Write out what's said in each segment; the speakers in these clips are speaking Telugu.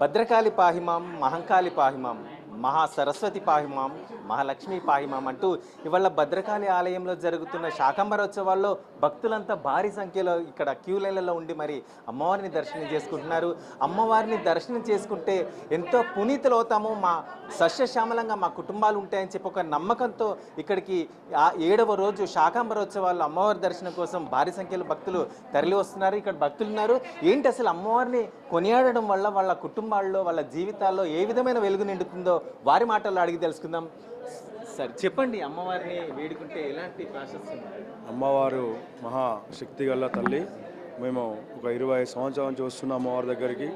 భద్రకాళి పాహిమాం మహంకాళి పాహిమాం మహా సరస్వతి పాహిమాం మహాలక్ష్మి పాహిమాం అంటూ ఇవాళ భద్రకాళి ఆలయంలో జరుగుతున్న శాకంబరోత్సవాల్లో భక్తులంతా భారీ సంఖ్యలో ఇక్కడ క్యూ లైన్లలో ఉండి మరి అమ్మవారిని దర్శనం చేసుకుంటున్నారు. అమ్మవారిని దర్శనం చేసుకుంటే ఎంతో పునీతులు అవుతాము మా సస్యశ్యామలంగా మా కుటుంబాలు ఉంటాయని చెప్పి ఒక నమ్మకంతో ఇక్కడికి ఆ ఏడవ రోజు శాకాంబరోత్సవాల్లో అమ్మవారి దర్శనం కోసం భారీ సంఖ్యలో భక్తులు తరలి వస్తున్నారు. ఇక్కడ భక్తులు ఉన్నారు. ఏంటి అసలు అమ్మవారిని కొనియాడడం వల్ల వాళ్ళ కుటుంబాల్లో వాళ్ళ జీవితాల్లో ఏ విధమైన వెలుగు నిండుతుందో వారి మాటల్లో అడిగి తెలుసుకుందాం. సరే చెప్పండి అమ్మవారిని వేడుకుంటే ఎలాంటి ప్రాసెస్ అమ్మవారు మహాశక్తి గల తల్లి. మేము ఒక ఇరవై సంవత్సరాల నుంచి వస్తున్న అమ్మవారి దగ్గరికి.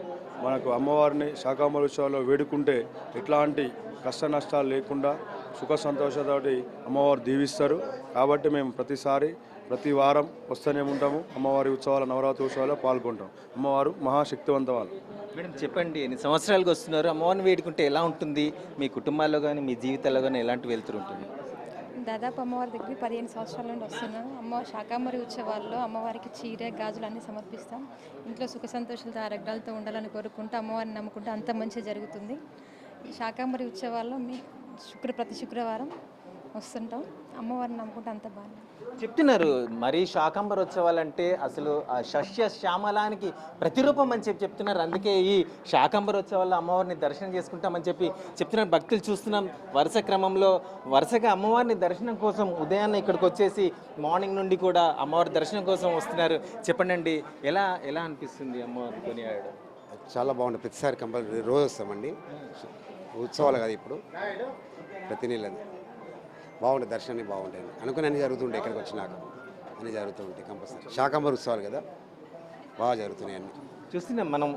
మనకు అమ్మవారిని శాకాంబరోత్సవాల్లో వేడుకుంటే ఎట్లాంటి కష్ట నష్టాలు లేకుండా సుఖ సంతోషతోటి అమ్మవారు దీవిస్తారు. కాబట్టి మేము ప్రతిసారి ప్రతి వారం వస్తూనే ఉంటాము. అమ్మవారి ఉత్సవాల నవరాత్రి ఉత్సవాల్లో పాల్గొంటాం. అమ్మవారు మహాశక్తివంతవాళ్ళు. మేడం చెప్పండి. ఎన్ని సంవత్సరాలకు వస్తున్నారు? అమ్మవారిని వేడుకుంటే ఎలా ఉంటుంది? మీ కుటుంబాల్లో కానీ మీ జీవితాల్లో కానీ ఎలాంటి వెళ్తూ ఉంటుంది? దాదాపు అమ్మవారి దగ్గరికి పదిహేను సంవత్సరాల నుండి వస్తున్నాం. అమ్మ శాకాంబరి ఉత్సవాల్లో అమ్మవారికి చీర గాజులు అన్నీ సమర్పిస్తాం. ఇంట్లో సుఖ సంతోషాలతో ఆరోగ్యాలతో ఉండాలని కోరుకుంటూ అమ్మవారిని నమ్ముకుంటూ అంత మంచి జరుగుతుంది. శాకాంబరి ఉత్సవాల్లో మీ శుక్ర ప్రతి శుక్రవారం వస్తుంటాం. అమ్మవారిని నమ్ముకుంటూ అంత బాగా చెప్తున్నారు మరి శాకంబరోత్సవాలు అంటే అసలు ఆ శస్య శ్యామలానికి ప్రతిరూపం అని చెప్పి చెప్తున్నారు. అందుకే ఈ శాకంబరోత్సవాల్లో అమ్మవారిని దర్శనం చేసుకుంటామని చెప్పి చెప్తున్నారు. భక్తులు చూస్తున్నాం. వరుస క్రమంలో వరుసగా అమ్మవారిని దర్శనం కోసం ఉదయాన్నే ఇక్కడికి వచ్చేసి మార్నింగ్ నుండి కూడా అమ్మవారి దర్శనం కోసం వస్తున్నారు. చెప్పండి ఎలా ఎలా అనిపిస్తుంది అమ్మవారిని కొనియాడడం? చాలా బాగుంటుంది ప్రతిసారి కంపల్సరీ రోజు వస్తామండి. ఉత్సవాలు కదా ఇప్పుడు. ప్రతి నెల బాగుండే దర్శనాన్ని బాగుంటాయి అనుకుని అన్ని జరుగుతుండే ఇక్కడికి వచ్చినాక. అన్ని జరుగుతూ ఉంటాయి కంపల్సరీ. శాకంబర్ ఉత్సవాలు కదా? బాగా జరుగుతున్నాయి అన్ని. చూస్తున్నాం మనం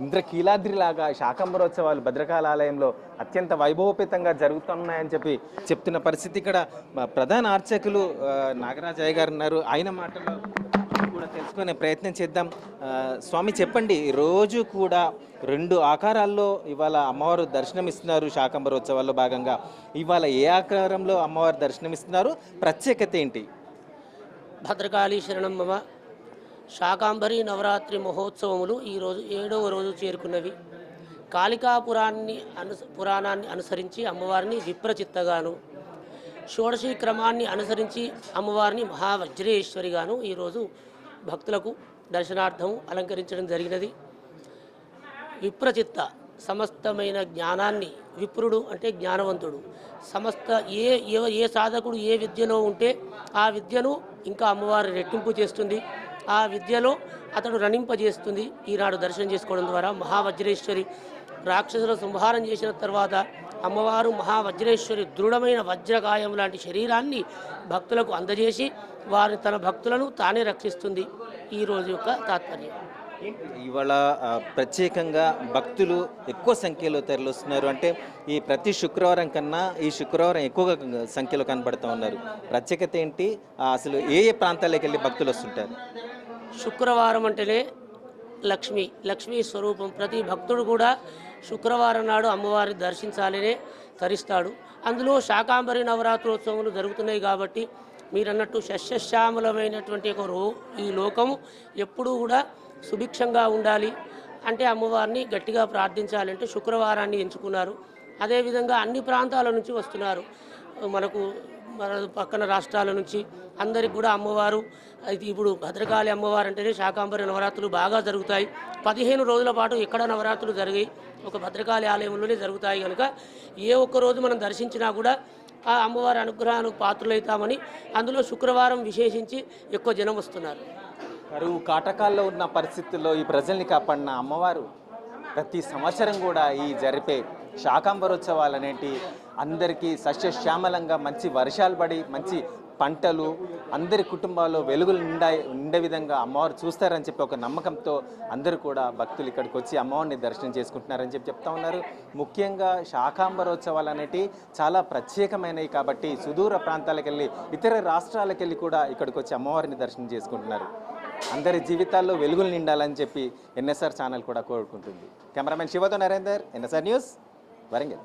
ఇంద్రకీలాద్రి లాగా శాకంబరోత్సవాలు భద్రకాళ ఆలయంలో అత్యంత వైభవపేతంగా జరుగుతున్నాయని చెప్పి చెప్తున్న పరిస్థితి ఇక్కడ. ప్రధాన అర్చకులు నాగరాజయ్య గారు ఉన్నారు. ఆయన మాటల్లో కూడా తెలుసుకునే ప్రయత్నం చేద్దాం. స్వామి చెప్పండి రోజు కూడా రెండు ఆకారాల్లో ఇవాళ అమ్మవారు దర్శనమిస్తున్నారు శాకంబరోత్సవాల్లో భాగంగా. ఇవాళ ఏ ఆకారంలో అమ్మవారు దర్శనమిస్తున్నారు? ప్రత్యేకత ఏంటి? భద్రకాళీ శరణమ్మ శాకాంబరి నవరాత్రి మహోత్సవములు ఈరోజు ఏడవ రోజు చేరుకున్నవి. కాళికా పురాణాన్ని అను పురాణాన్ని అనుసరించి అమ్మవారిని విప్రచిత్తగాను. షోడశీ క్రమాన్ని అనుసరించి అమ్మవారిని మహావజ్రేశ్వరిగాను ఈరోజు భక్తులకు దర్శనార్థం అలంకరించడం జరిగినది. విప్రచిత్త సమస్తమైన జ్ఞానాన్ని విప్రుడు అంటే జ్ఞానవంతుడు. సమస్త ఏ ఏ- ఏ సాధకుడు ఏ విద్యలో ఉంటే ఆ విద్యను ఇంకా అమ్మవారు రెట్టింపు చేస్తుంది. ఆ విద్యలో అతడు రణింపజేస్తుంది. ఈనాడు దర్శనం చేసుకోవడం ద్వారా మహావజ్రేశ్వరి రాక్షసుల సంహారం చేసిన తర్వాత అమ్మవారు మహావజ్రేశ్వరి దృఢమైన వజ్రకాయం లాంటి శరీరాన్ని భక్తులకు అందజేసి వారి తన భక్తులను తానే రక్షిస్తుంది. ఈ రోజు యొక్క తాత్పర్యం. ఇవాళ ప్రత్యేకంగా భక్తులు ఎక్కువ సంఖ్యలో తరలిస్తున్నారు. అంటే ఈ ప్రతి శుక్రవారం కన్నా ఈ శుక్రవారం ఎక్కువగా సంఖ్యలో కనబడుతూ ఉన్నారు. ప్రత్యేకత ఏంటి? అసలు ఏ ఏ ప్రాంతాలకు వెళ్ళి భక్తులు వస్తుంటారు? శుక్రవారం అంటేనే లక్ష్మి లక్ష్మీ స్వరూపం. ప్రతి భక్తుడు కూడా శుక్రవారం నాడు అమ్మవారిని దర్శించాలనే తరిస్తాడు. అందులో శాకాంబరి నవరాత్రోత్సవములు జరుగుతున్నాయి కాబట్టి మీరు అన్నట్టు ఒక రో ఈ లోకము ఎప్పుడూ కూడా సుభిక్షంగా ఉండాలి. అంటే అమ్మవారిని గట్టిగా ప్రార్థించాలంటే శుక్రవారాన్ని ఎంచుకున్నారు. అదేవిధంగా అన్ని ప్రాంతాల నుంచి వస్తున్నారు. మనకు మన పక్కన రాష్ట్రాల నుంచి అందరికి కూడా అమ్మవారు అయితే ఇప్పుడు భద్రకాళి అమ్మవారు అంటేనే శాకాంబరి నవరాత్రులు బాగా జరుగుతాయి. పదిహేను రోజుల పాటు ఎక్కడ నవరాత్రులు జరిగాయి? ఒక భద్రకాళి ఆలయంలోనే జరుగుతాయి కనుక ఏ ఒక్క రోజు మనం దర్శించినా కూడా ఆ అమ్మవారి అనుగ్రహానికి పాత్రులవుతామని అందులో శుక్రవారం విశేషించి ఎక్కువ జనం వస్తున్నారు. కరువు కాటకాల్లో ఉన్న పరిస్థితుల్లో ఈ ప్రజల్ని కాపాడిన అమ్మవారు ప్రతి సంవత్సరం కూడా ఈ జరిపే శాకాంబరోత్సవాలు అనేటి అందరికీ సస్యశ్యామలంగా మంచి వర్షాలు పడి మంచి పంటలు అందరి కుటుంబాల్లో వెలుగులు నిండా ఉండే విధంగా అమ్మవారు చూస్తారని చెప్పి ఒక నమ్మకంతో అందరూ కూడా భక్తులు ఇక్కడికి వచ్చి అమ్మవారిని దర్శనం చేసుకుంటున్నారని చెప్పి చెప్తా ఉన్నారు. ముఖ్యంగా శాకాంబరోత్సవాలు అనేటివి చాలా ప్రత్యేకమైనవి కాబట్టి సుదూర ప్రాంతాలకు వెళ్ళి ఇతర రాష్ట్రాలకు వెళ్ళి కూడా ఇక్కడికి వచ్చి అమ్మవారిని దర్శనం చేసుకుంటున్నారు. అందరి జీవితాల్లో వెలుగులు నిండాలని చెప్పి ఎన్ఎస్ఆర్ ఛానల్ కూడా కోరుకుంటుంది. కెమెరామెన్ శివతో నరేందర్ ఎన్ఎస్ఆర్ న్యూస్. வரங்கள்